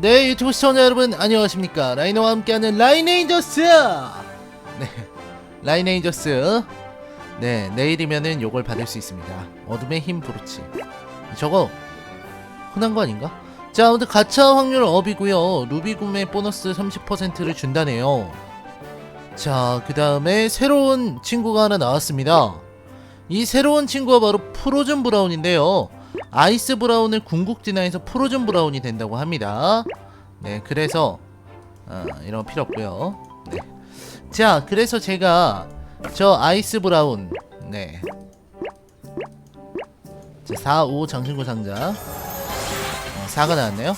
네 유튜브 시청자 여러분 안녕하십니까? 라이너와 함께하는 라이네인저스! 네 라이네인저스. 네 내일이면은 요걸 받을 수 있습니다. 어둠의 힘 브로치. 저거 흔한 거 아닌가? 자 아무튼 가차 확률 업이고요. 루비 구매 보너스 30%를 준다네요. 자 그 다음에 새로운 친구가 하나 나왔습니다. 이 새로운 친구가 바로 프로즌 브라운인데요 아이스 브라운을 궁극 진화해서 프로즌 브라운이 된다고 합니다. 네, 그래서 어, 이런 거 필요 없고요. 네. 자, 그래서 제가 저 아이스 브라운 네. 자, 4, 5 장신구 상자 어, 4가 나왔네요.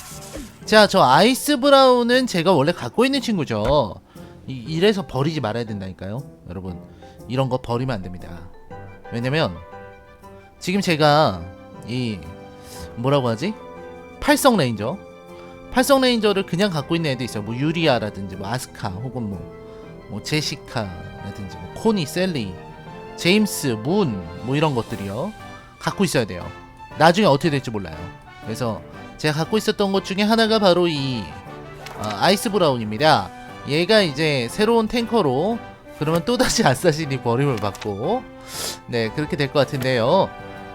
자, 저 아이스 브라운은 제가 원래 갖고 있는 친구죠. 이, 이래서 버리지 말아야 된다니까요. 여러분, 이런 거 버리면 안 됩니다. 왜냐면 지금 제가 이 뭐라고 하지? 팔성 레인저. 팔성 레인저를 그냥 갖고 있는 애도 있어요. 뭐 유리아라든지 뭐 아스카 혹은 뭐, 뭐 제시카라든지 뭐 코니 셀리 제임스 문 뭐 이런 것들이요. 갖고 있어야 돼요. 나중에 어떻게 될지 몰라요. 그래서 제가 갖고 있었던 것 중에 하나가 바로 이 어, 아이스 브라운입니다. 얘가 이제 새로운 탱커로 그러면 또다시 아사신이 버림을 받고 네 그렇게 될 것 같은데요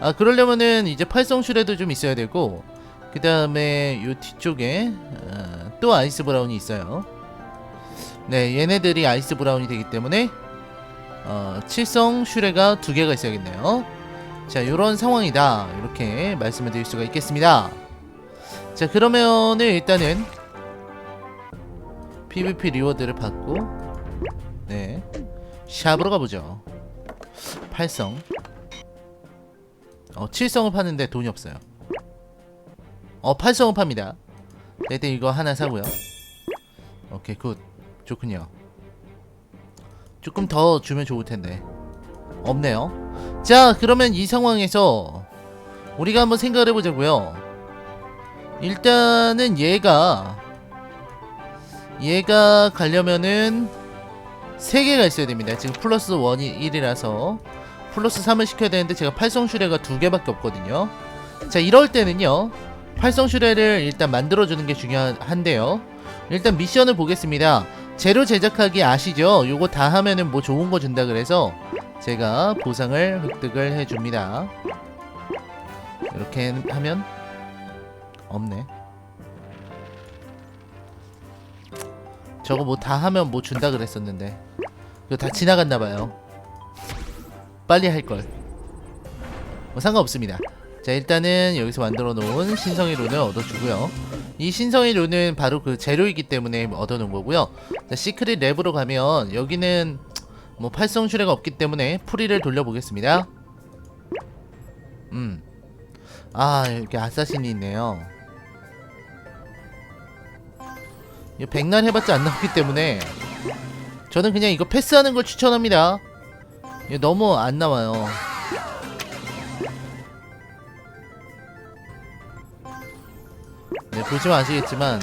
아 그러려면은 이제 팔성 슈레도 좀 있어야 되고 그 다음에 요 뒤쪽에 아, 또 아이스 브라운이 있어요. 네 얘네들이 아이스 브라운이 되기 때문에 어, 칠성 슈레가 두 개가 있어야겠네요. 자 요런 상황이다. 이렇게 말씀을 드릴 수가 있겠습니다. 자 그러면은 일단은 PVP 리워드를 받고 네 샵으로 가보죠. 팔성 어, 7성을 파는데 돈이 없어요. 어, 8성을 팝니다. 일단 이거 하나 사고요. 오케이, 굿. 좋군요. 조금 더 주면 좋을 텐데. 없네요. 자, 그러면 이 상황에서 우리가 한번 생각을 해보자고요. 일단은 얘가 얘가 가려면은 3개가 있어야 됩니다. 지금 플러스 1이 1이라서 플러스 3을 시켜야 되는데 제가 팔성 슈레가 두 개밖에 없거든요. 자 이럴 때는요. 팔성 슈레를 일단 만들어주는 게 중요한데요. 일단 미션을 보겠습니다. 재료 제작하기 아시죠? 요거 다 하면은 뭐 좋은 거 준다 그래서 제가 보상을 획득을 해줍니다. 이렇게 하면 없네. 저거 뭐 다 하면 뭐 준다 그랬었는데 이거 다 지나갔나봐요. 빨리 할 걸. 뭐 상관없습니다. 자 일단은 여기서 만들어 놓은 신성의 룬을 얻어주고요. 이 신성의 룬은 바로 그 재료이기 때문에 얻어 놓은 거고요. 자 시크릿 랩으로 가면 여기는 뭐 팔성 슈레가 없기 때문에 프리를 돌려보겠습니다. 음. 아 이렇게 아사신이 있네요. 이거 백날 해봤자 안 나오기 때문에 저는 그냥 이거 패스하는 걸 추천합니다. 이거 너무 안 나와요. 네, 보시면 아시겠지만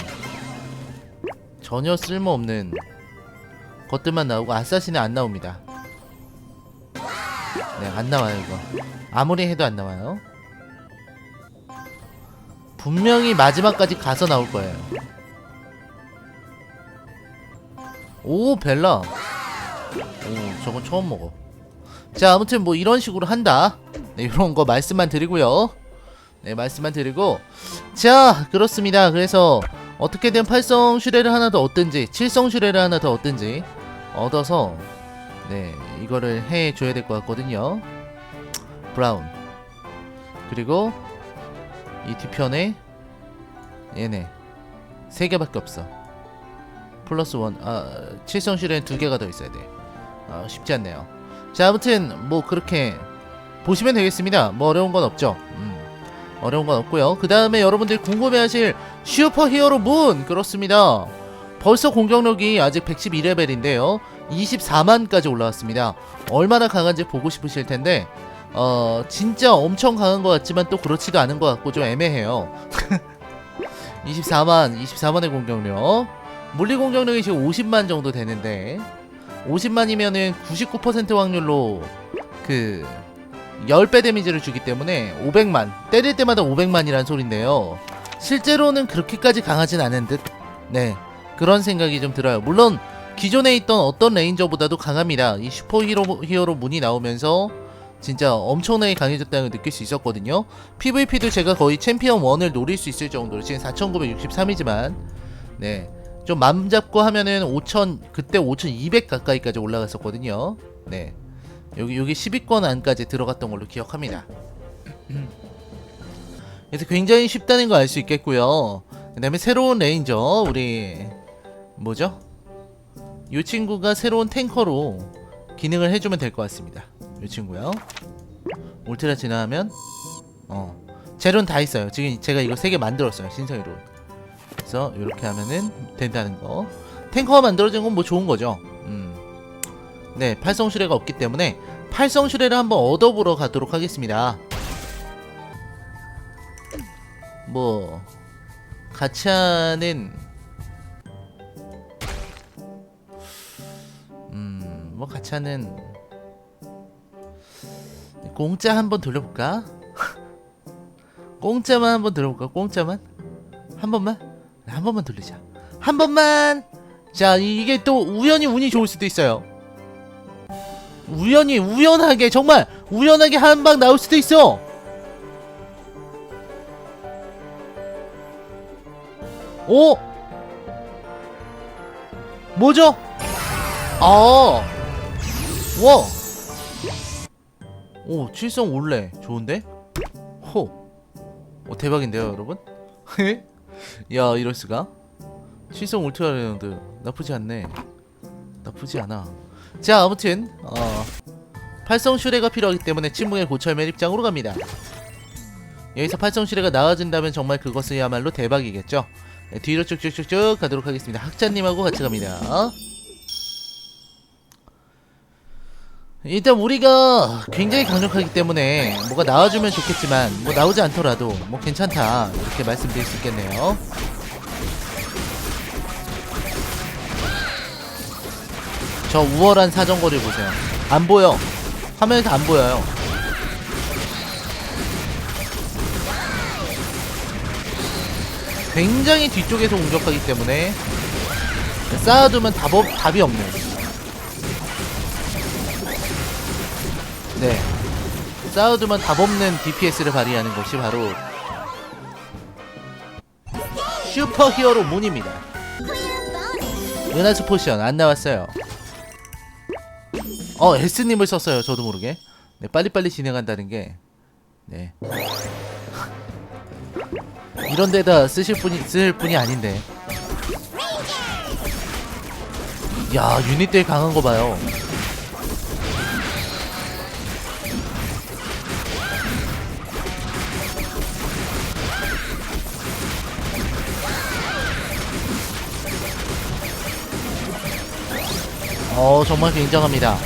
전혀 쓸모없는 것들만 나오고 아사신은 안 나옵니다. 네, 안 나와요 이거. 아무리 해도 안 나와요. 분명히 마지막까지 가서 나올 거예요. 오 벨라. 오 저건 처음 먹어. 자 아무튼 뭐 이런 식으로 한다. 네 이런 거 말씀만 드리고요. 네 말씀만 드리고. 자 그렇습니다. 그래서 어떻게든 팔성 슈레를 하나 더 얻든지 칠성 슈레를 하나 더 얻든지 얻어서 네 이거를 해줘야 될 것 같거든요. 브라운. 그리고 이 뒤편에 얘네 세 개밖에 없어. 플러스 원아 칠성 슈레는 두 개가 더 있어야 돼. 아, 쉽지 않네요 자 아무튼 뭐 그렇게 보시면 되겠습니다. 뭐 어려운 건 없죠. 음, 어려운 건 없고요. 그 다음에 여러분들이 궁금해하실 슈퍼 히어로 문 그렇습니다. 벌써 공격력이 아직 112레벨인데요. 24만까지 올라왔습니다. 얼마나 강한지 보고 싶으실 텐데 어 진짜 엄청 강한 것 같지만 또 그렇지도 않은 것 같고 좀 애매해요. 24만 24만의 공격력. 물리 공격력이 지금 50만 정도 되는데 50만이면은 99% 확률로 그 10배 데미지를 주기 때문에 500만 때릴 때마다 500만이란 소린데요 실제로는 그렇게까지 강하진 않은 듯. 네. 그런 생각이 좀 들어요. 물론 기존에 있던 어떤 레인저보다도 강합니다. 이 슈퍼 히어로 히어로 문이 나오면서 진짜 엄청나게 강해졌다는 걸 느낄 수 있었거든요. PVP도 제가 거의 챔피언 1을 노릴 수 있을 정도로 지금 4963이지만 네. 좀 맘 잡고 하면은 5000 그때 5200 가까이까지 올라갔었거든요. 네. 여기 여기 10위권 안까지 들어갔던 걸로 기억합니다. 그래서 굉장히 쉽다는 거 알 수 있겠고요. 그다음에 새로운 레인저 우리 뭐죠? 이 친구가 새로운 탱커로 기능을 해주면 될 것 같습니다. 이 친구요. 울트라 진화하면 어 재료는 다 있어요. 지금 제가 이거 세 개 만들었어요. 신성이로. 그래서 이렇게 하면은 된다는 거. 탱커가 만들어진 건 뭐 좋은 거죠. 음. 네, 팔성 슈레가 없기 때문에 팔성 슈레를 한번 얻어보러 가도록 하겠습니다. 뭐 가차는 음뭐 가차는 공짜 한번 돌려볼까? 공짜만 한번 돌려볼까? 공짜만 한 번만 네, 한 번만 돌리자. 한 번만. 자 이- 이게 또 우연히 운이 좋을 수도 있어요. 우연히 우연하게 정말 우연하게 한 방 나올 수도 있어. 오! 뭐죠? 아, 와, 오 칠성 올래. 좋은데? 호, 오 대박인데요 여러분? 야 이럴 수가? 칠성 울트라 레전드 나쁘지 않네. 나쁘지 않아. 자 아무튼 어 팔성 슈레가 필요하기 때문에 침묵의 고철맨 입장으로 갑니다. 여기서 팔성 슈레가 나와준다면 정말 그것이야말로 대박이겠죠. 네, 뒤로 쭉쭉쭉쭉 가도록 하겠습니다. 학자님하고 같이 갑니다. 일단 우리가 굉장히 강력하기 때문에 뭐가 나와주면 좋겠지만 뭐 나오지 않더라도 뭐 괜찮다 이렇게 말씀드릴 수 있겠네요. 저 우월한 사정거리를 보세요. 안 보여. 화면에서 안 보여요. 굉장히 뒤쪽에서 공격하기 때문에 쌓아두면 답, 없, 답이 없네. 네. 쌓아두면 답 없는 DPS를 발휘하는 것이 바로 슈퍼 히어로 문입니다. 은하수 포션 안 나왔어요. 어, S님을 썼어요. 저도 모르게. 네, 빨리빨리 진행한다는 게. 네. 이런 데다 쓰실 분이, 쓸 분이 아닌데. 야, 유닛들 강한 거 봐요. 어, 정말 굉장합니다.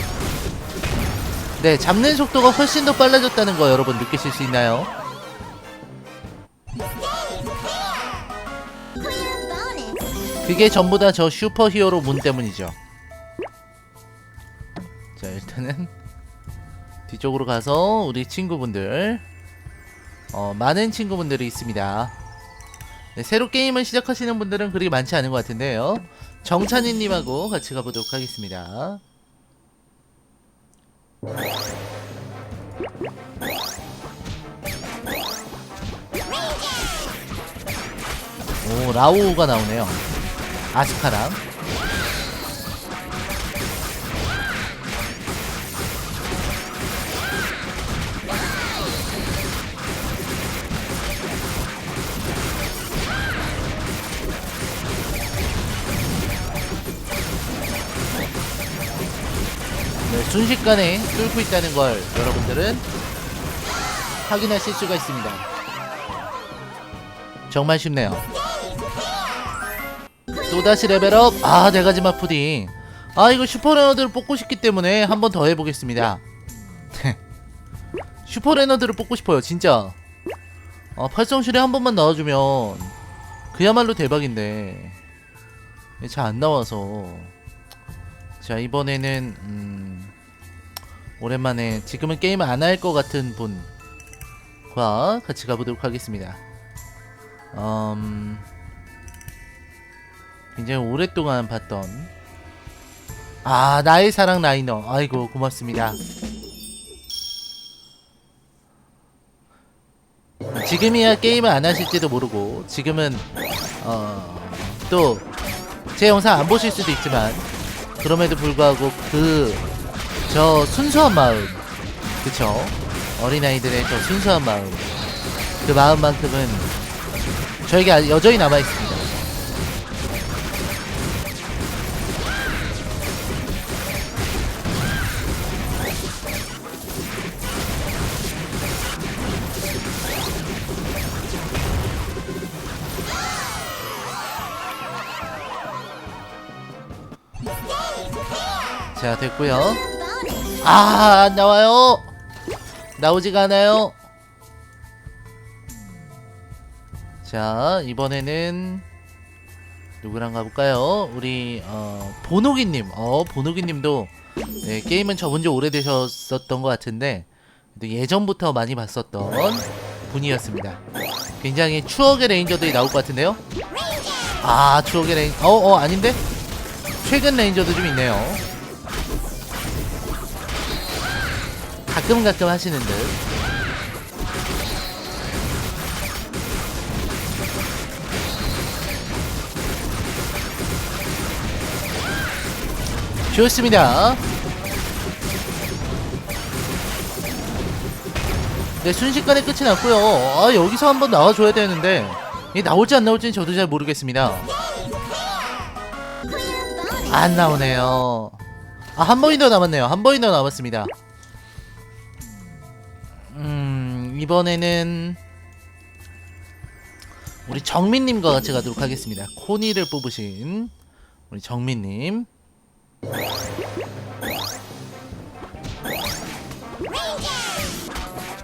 네, 잡는 속도가 훨씬 더 빨라졌다는 거 여러분 느끼실 수 있나요? 그게 전부 다 저 슈퍼 히어로 문 때문이죠. 자, 일단은 뒤쪽으로 가서 우리 친구분들 어, 많은 친구분들이 있습니다. 네, 새로 게임을 시작하시는 분들은 그리 많지 않은 것 같은데요. 정찬이님하고 같이 가보도록 하겠습니다. 오 라오가 나오네요. 아스카랑 순식간에 뚫고 있다는 걸 여러분들은 확인하실 수가 있습니다. 정말 쉽네요. 또다시 레벨업. 아 네가지마 푸딩 아 이거 슈퍼레너드를 뽑고 싶기 때문에 한 번 더 해보겠습니다. 슈퍼레너드를 뽑고 싶어요 진짜. 아 팔성실에 한 번만 나와주면 그야말로 대박인데. 잘 안 나와서. 자 이번에는 음 오랜만에 지금은 게임을 안할 것 같은 분과 같이 가보도록 하겠습니다. 음, 굉장히 오랫동안 봤던. 아 나의 사랑 라이너. 아이고 고맙습니다. 지금이야 게임을 안 하실지도 모르고 지금은 어, 또 제 영상 안 보실 수도 있지만 그럼에도 불구하고 그 저 순수한 마음. 그쵸? 어린아이들의 저 순수한 마음. 그 마음만큼은 저에게 여전히 남아있습니다. 자 됐고요 아, 안 나와요. 나오지가 않아요. 자, 이번에는 누구랑 가볼까요? 우리 어, 보노기님. 어, 보노기님도 네, 게임은 접은 지 오래되셨었던 것 같은데 또 예전부터 많이 봤었던 분이었습니다. 굉장히 추억의 레인저들이 나올 것 같은데요? 아, 추억의 레인. 어, 어, 아닌데? 최근 레인저도 좀 있네요. 가끔 가끔 하시는 듯. 좋습니다. 네, 순식간에 끝이 났고요. 아, 여기서 한번 나와줘야 되는데 이 나올지 안 나올지는 저도 잘 모르겠습니다. 안 나오네요. 아, 한 번이 더 남았네요. 한 번이 더 남았습니다. 이번에는 우리 정민님과 같이 가도록 하겠습니다. 코니를 뽑으신 우리 정민님.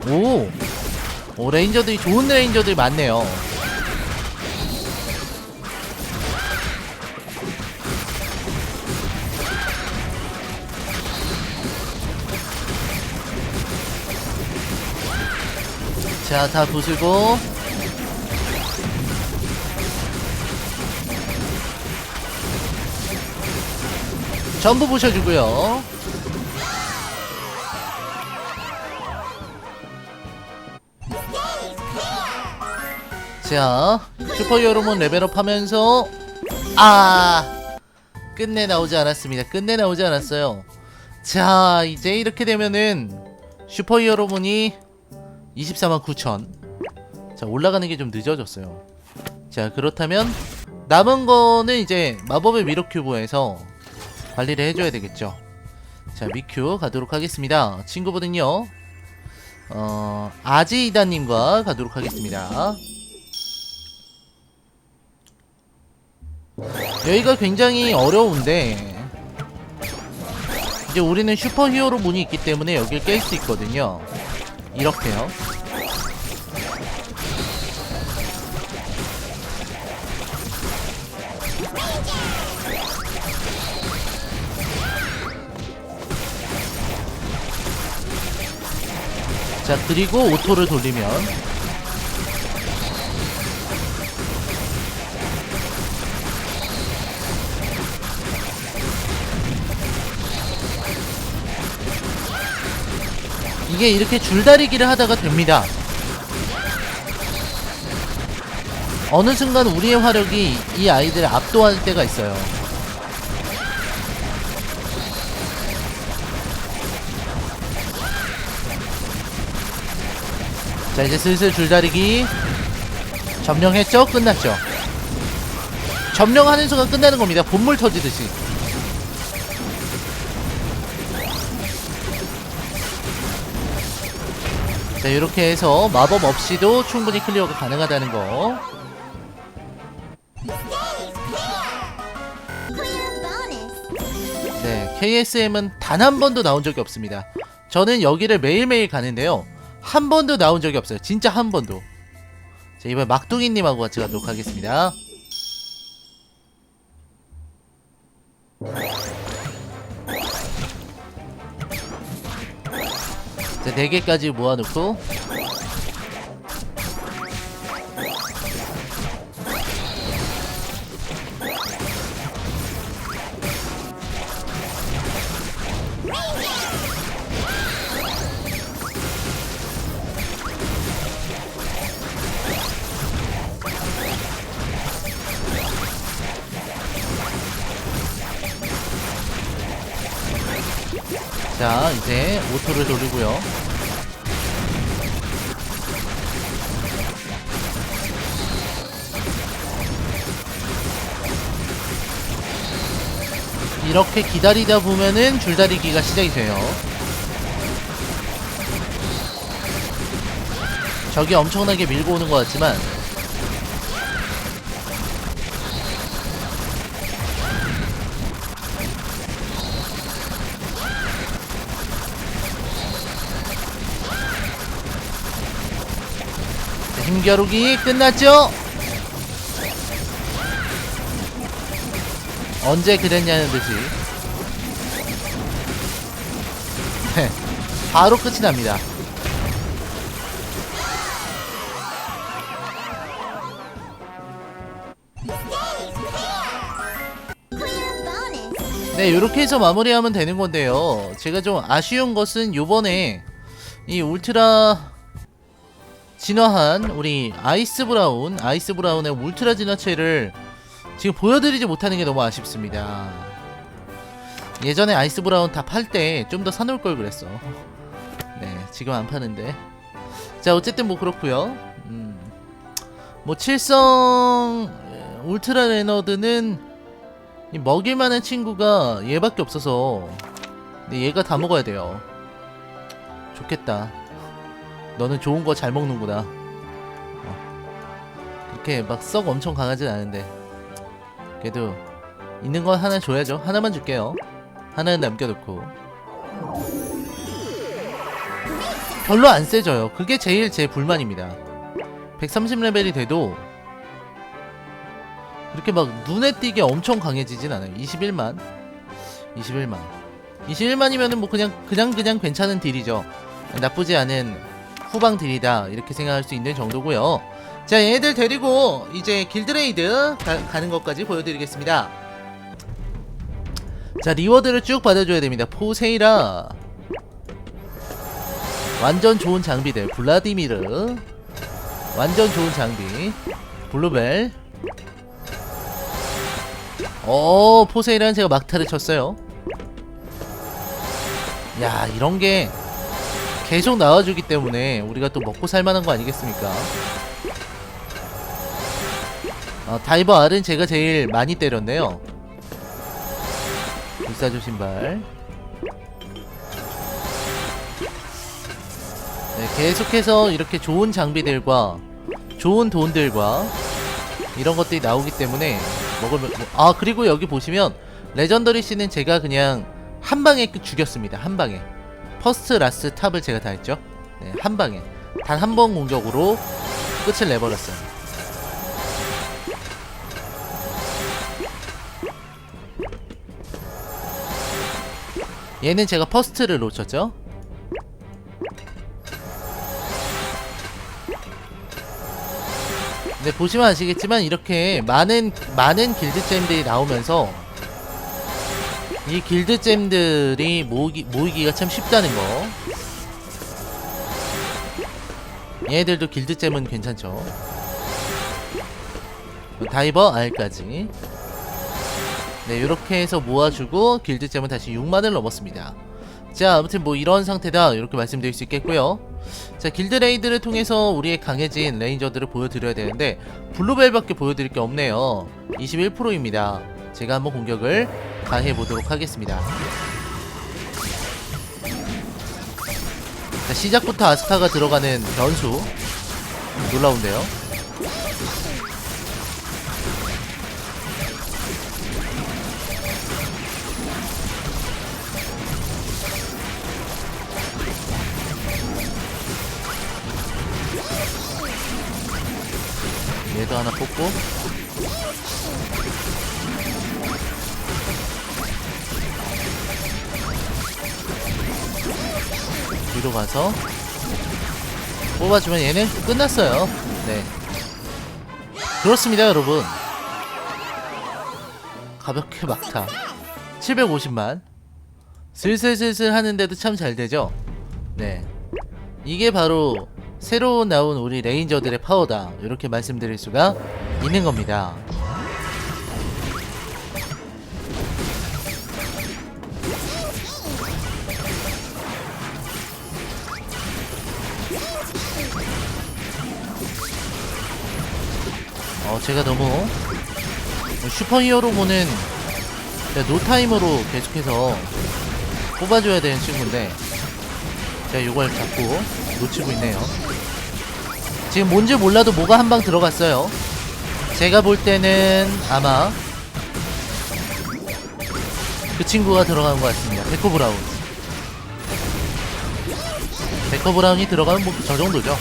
오, 오 레인저들이 좋은 레인저들이 많네요. 자, 다 부수고. 전부 부셔주고요. 자, 슈퍼 여러분 레벨업 하면서, 아! 끝내 나오지 않았습니다. 끝내 나오지 않았어요. 자, 이제 이렇게 되면은, 슈퍼 히어로문이 24만 9천. 자, 올라가는 게 좀 늦어졌어요. 자, 그렇다면 남은 거는 이제 마법의 미로 큐브에서 관리를 해줘야 되겠죠. 자, 미큐 가도록 하겠습니다. 친구분은요, 어, 아지이다님과 가도록 하겠습니다. 여기가 굉장히 어려운데, 이제 우리는 슈퍼 히어로 문이 있기 때문에 여길 깰 수 있거든요. 이렇게요. 자, 그리고 오토를 돌리면 이게 이렇게 줄다리기를 하다가 됩니다. 어느 순간 우리의 화력이 이 아이들을 압도할 때가 있어요. 자 이제 슬슬 줄다리기 점령했죠? 끝났죠? 점령하는 순간 끝나는 겁니다. 본물 터지듯이. 자 이렇게 해서 마법 없이도 충분히 클리어가 가능하다는 거. 네, KSM은 단 한 번도 나온 적이 없습니다. 저는 여기를 매일매일 가는데요. 한 번도 나온 적이 없어요. 진짜 한 번도. 자, 이번 막둥이님하고 같이 가도록 하겠습니다. 자, 4개까지 모아놓고. 자 이제 오토를 돌리고요. 이렇게 기다리다 보면은 줄다리기가 시작이 돼요. 적이 엄청나게 밀고 오는 것 같지만 자, 힘겨루기 끝났죠? 언제 그랬냐는 듯이 네, 바로 끝이 납니다 네, 이렇게 해서 마무리하면 되는 건데요. 제가 좀 아쉬운 것은 요번에 이 울트라 진화한 우리 아이스 브라운, 아이스 브라운의 울트라 진화체를 지금 보여드리지 못하는 게 너무 아쉽습니다. 예전에 아이스 브라운 다 팔 때 좀 더 사놓을 걸 그랬어. 네, 지금 안 파는데. 자, 어쨌든 뭐 그렇고요. 음, 뭐 칠성 울트라 레너드는 이 먹일만한 친구가 얘밖에 없어서 근데 얘가 다 먹어야 돼요 좋겠다 너는 좋은 거 잘 먹는구나 어. 그렇게 막 썩 엄청 강하진 않은데 그래도 있는 건 하나 줘야죠 하나만 줄게요 하나는 남겨놓고 별로 안 세져요 그게 제일 제 불만입니다 130레벨이 돼도 그렇게 막 눈에 띄게 엄청 강해지진 않아요. 21만. 21만. 21만이면은 뭐 그냥 그냥 그냥 괜찮은 딜이죠. 나쁘지 않은 후방 딜이다. 이렇게 생각할 수 있는 정도고요. 자, 얘네들 데리고 이제 길드레이드 가, 가는 것까지 보여드리겠습니다. 자, 리워드를 쭉 받아줘야 됩니다. 포세이라. 완전 좋은 장비들. 블라디미르. 완전 좋은 장비. 블루벨. 어 포세이라는 제가 막타를 쳤어요 야 이런게 계속 나와주기 때문에 우리가 또 먹고 살만한 거 아니겠습니까? 어, 다이버 R은 제가 제일 많이 때렸네요. 불사조 신발. 네, 계속해서 이렇게 좋은 장비들과 좋은 돈들과 이런 것들이 나오기 때문에 먹으면 뭐- 아 그리고 여기 보시면 레전더리 씨는 제가 그냥 한 방에 끝 죽였습니다. 한 방에 퍼스트 라스 탑을 제가 다 했죠. 네, 한 방에. 단 한 번 공격으로 끝을 내버렸어요. 얘는 제가 퍼스트를 놓쳤죠. 네 보시면 아시겠지만 이렇게 많은 많은 길드 잼들이 나오면서 이 길드잼들이 모이기, 모이기가 참 쉽다는 거. 얘네들도 길드잼은 괜찮죠. 다이버 R까지. 네 이렇게 해서 모아주고 길드잼은 다시 6만을 넘었습니다. 자 아무튼 뭐 이런 상태다. 이렇게 말씀드릴 수 있겠고요. 자 길드 레이드를 통해서 우리의 강해진 레인저들을 보여드려야 되는데 블루벨밖에 보여드릴 게 없네요. 21%입니다. 제가 한번 공격을 가해보도록 하겠습니다. 자 시작부터 아스타가 들어가는 변수. 놀라운데요? 얘도 하나 뽑고 뒤로 가서 뽑아주면 얘는 끝났어요. 네. 그렇습니다 여러분. 가볍게 막타. 750만. 슬슬슬슬 하는데도 참 잘 되죠? 네. 이게 바로 새로 나온 우리 레인저들의 파워다. 이렇게 말씀드릴 수가 있는 겁니다 제가 너무 슈퍼히어로몬은 제가 노타임으로 계속해서 뽑아줘야 되는 친구인데 제가 이걸 자꾸 놓치고 있네요. 지금 뭔지 몰라도 뭐가 한 방 들어갔어요. 제가 볼 때는 아마 그 친구가 들어간 것 같습니다. 데코 브라운. 데코 브라운이 들어가면 뭐 저 정도죠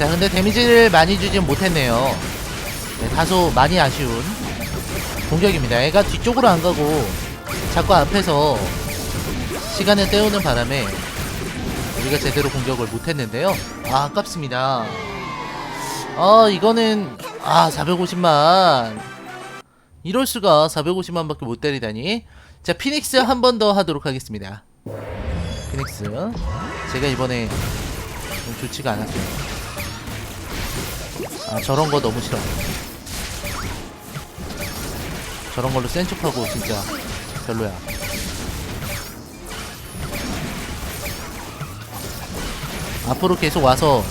자 근데 데미지를 많이 주진 못했네요. 네, 다소 많이 아쉬운 공격입니다. 애가 뒤쪽으로 안 가고 자꾸 앞에서 시간을 때우는 바람에 우리가 제대로 공격을 못했는데요. 아 아깝습니다. 아 이거는 아 450만. 이럴수가 450만 밖에 못 때리다니. 자 피닉스 한 번 더 하도록 하겠습니다. 피닉스. 제가 이번에 좀 좋지가 않았어요 아 저런 거 너무 싫어. 저런 걸로 센 척하고 진짜 별로야. 앞으로 계속 와서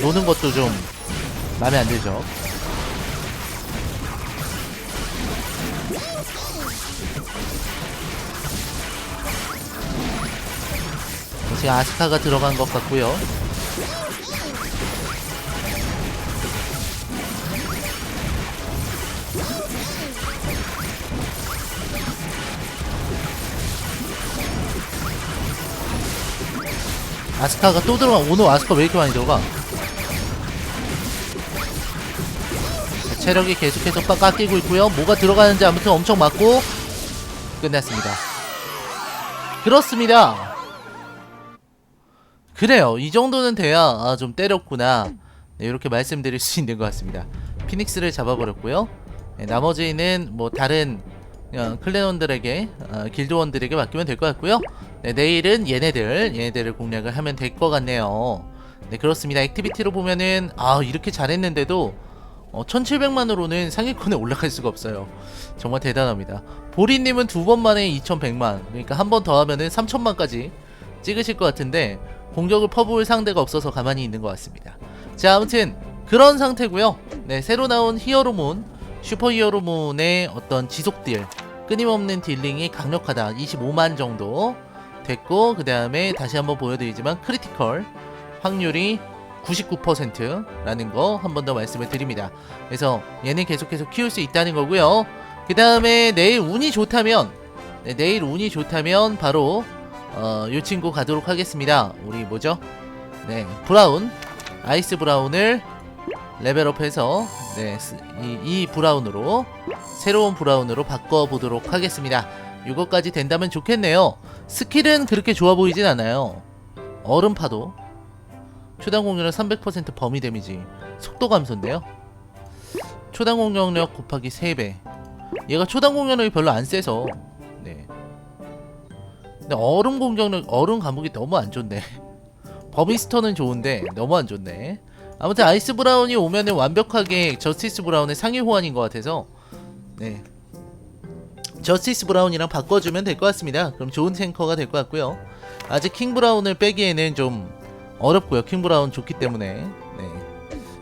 노는 것도 좀 마음에 안 들죠. 지금 아스카가 들어간 것 같고요 아스카가 또 들어가. 오늘 아스카 왜 이렇게 많이 들어가? 자, 체력이 계속해서 빡 깎이고 있고요. 뭐가 들어가는지 아무튼 엄청 맞고 끝났습니다. 그렇습니다. 그래요. 이 정도는 돼야 아, 좀 때렸구나. 네, 이렇게 말씀드릴 수 있는 것 같습니다. 피닉스를 잡아버렸고요. 네, 나머지는 뭐 다른 어, 클랜원들에게 어, 길드원들에게 맡기면 될 것 같고요 네, 내일은 얘네들 얘네들을 공략을 하면 될 것 같네요. 네 그렇습니다. 액티비티로 보면은 아 이렇게 잘했는데도 어, 1700만으로는 상위권에 올라갈 수가 없어요. 정말 대단합니다. 보리님은 두 번 만에 2100만. 그러니까 한 번 더 하면은 3000만까지 찍으실 것 같은데 공격을 퍼부을 상대가 없어서 가만히 있는 것 같습니다. 자 아무튼 그런 상태고요. 네 새로 나온 히어로문 슈퍼 히어로문의 어떤 지속 딜 끊임없는 딜링이 강력하다. 25만 정도 됐고 그 다음에 다시 한번 보여드리지만 크리티컬 확률이 99%라는 거 한 번 더 말씀을 드립니다. 그래서 얘는 계속해서 키울 수 있다는 거고요. 그 다음에 내일 운이 좋다면 네, 내일 운이 좋다면 바로 어, 요 친구 가도록 하겠습니다. 우리 뭐죠? 네 브라운 아이스 브라운을 레벨업해서 네, 스- 이, 이 브라운으로 새로운 브라운으로 바꿔보도록 하겠습니다. 이거까지 된다면 좋겠네요. 스킬은 그렇게 좋아 보이진 않아요. 얼음 파도. 초당 공격력 300% 범위 데미지. 속도 감소인데요. 초당 공격력 곱하기 3배. 얘가 초당 공격력이 별로 안 세서. 네. 근데 얼음 공격력, 얼음 감옥이 너무 안 좋네. 버미스터는 좋은데 너무 안 좋네. 아무튼 아이스 브라운이 오면은 완벽하게 저스티스 브라운의 상위 호환인 것 같아서 네 저스티스 브라운이랑 바꿔주면 될 것 같습니다. 그럼 좋은 탱커가 될 것 같고요. 아직 킹 브라운을 빼기에는 좀 어렵고요. 킹 브라운 좋기 때문에 네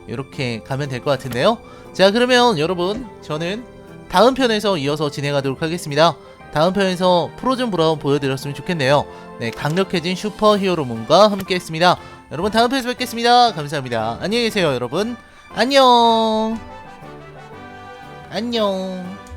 이렇게 가면 될 것 같은데요. 자 그러면 여러분 저는 다음 편에서 이어서 진행하도록 하겠습니다. 다음 편에서 프로즌 브라운 보여드렸으면 좋겠네요. 네 강력해진 슈퍼 히어로문과 함께 했습니다. 여러분 다음 편에서 뵙겠습니다. 감사합니다. 안녕히 계세요 여러분. 안녕. 안녕.